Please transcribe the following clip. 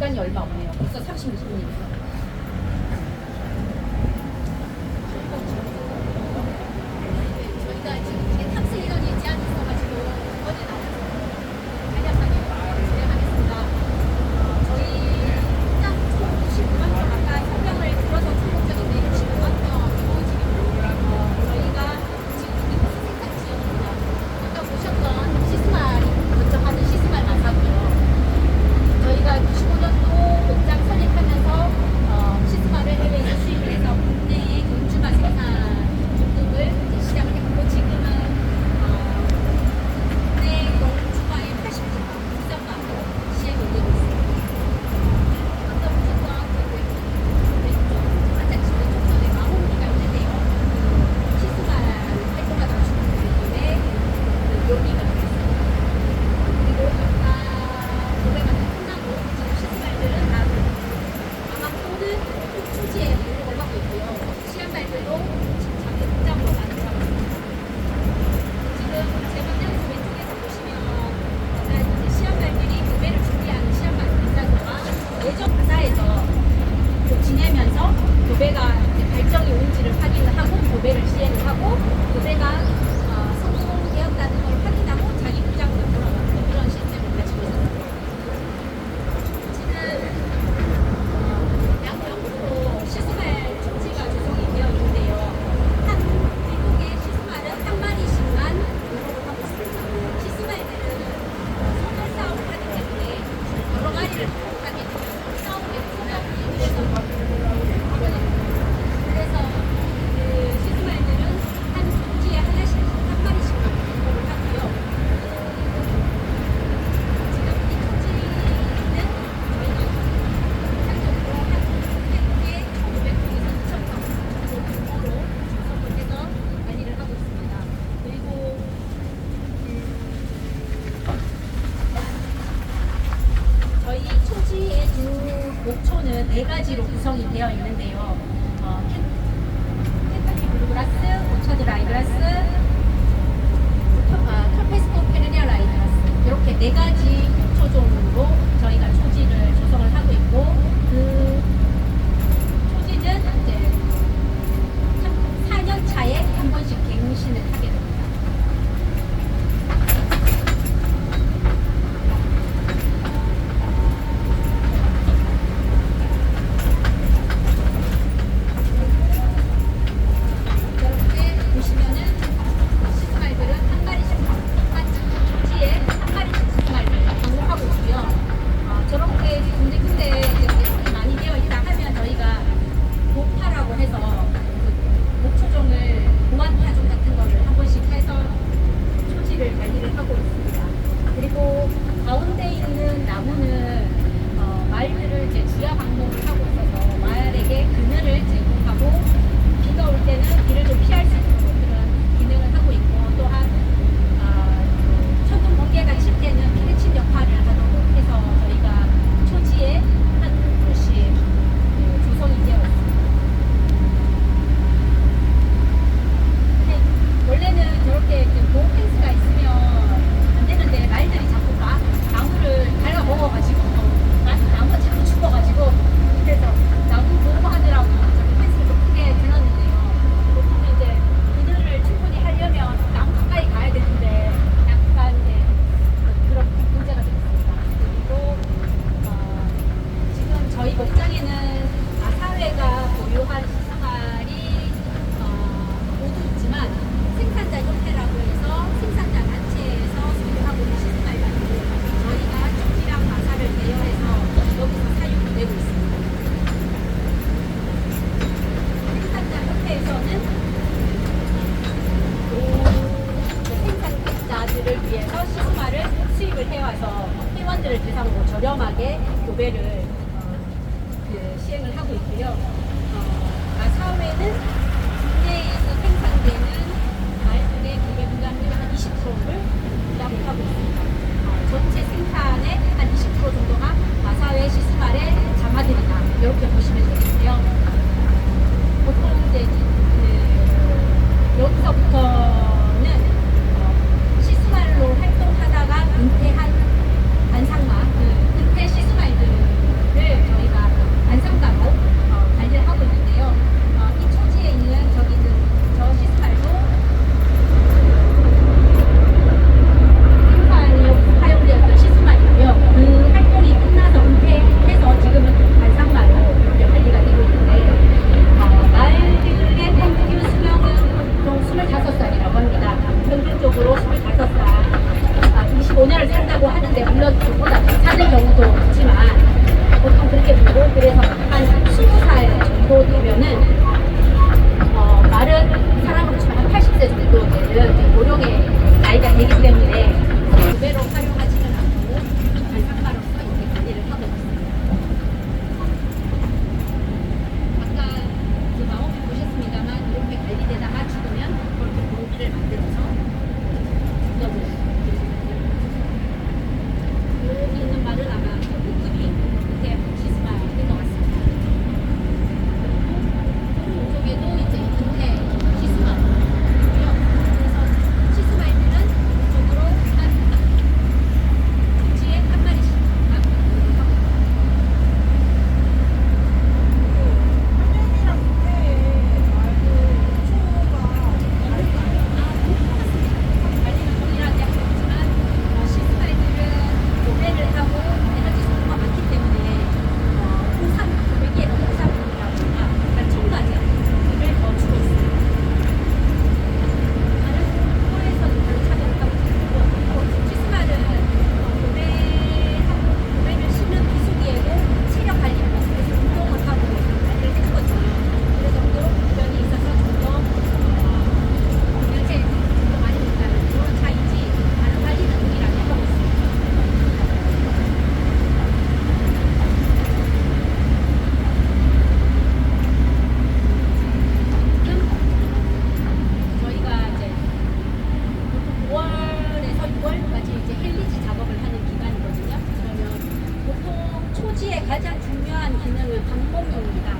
시간이 얼마 없네요. 벌써 36분이에요. 목초는 네 가지로 구성이 되어 있는데요. 어, 켄타키 블루그라스, 오차드 라이그라스, 아, 털페스코 페르니아 라이그라스 이렇게 네 가지 목초종으로 있는 나무는 어, 말들을 이제 지하 방목을 하고 있어서 말에게 그늘을 제공하고 비가 올 때는 비를 좀 피할 수 있는 그런 기능을 하고 있고 저렴하게 교배를 어, 그 시행을 하고 있고요. 어, 아, 마사오에는 국내에서 생산되는 말분의 교배 부담률 한 20%를 부담을 하고 있습니다. 어, 전체 생산의 한 20% 정도가 기능은 방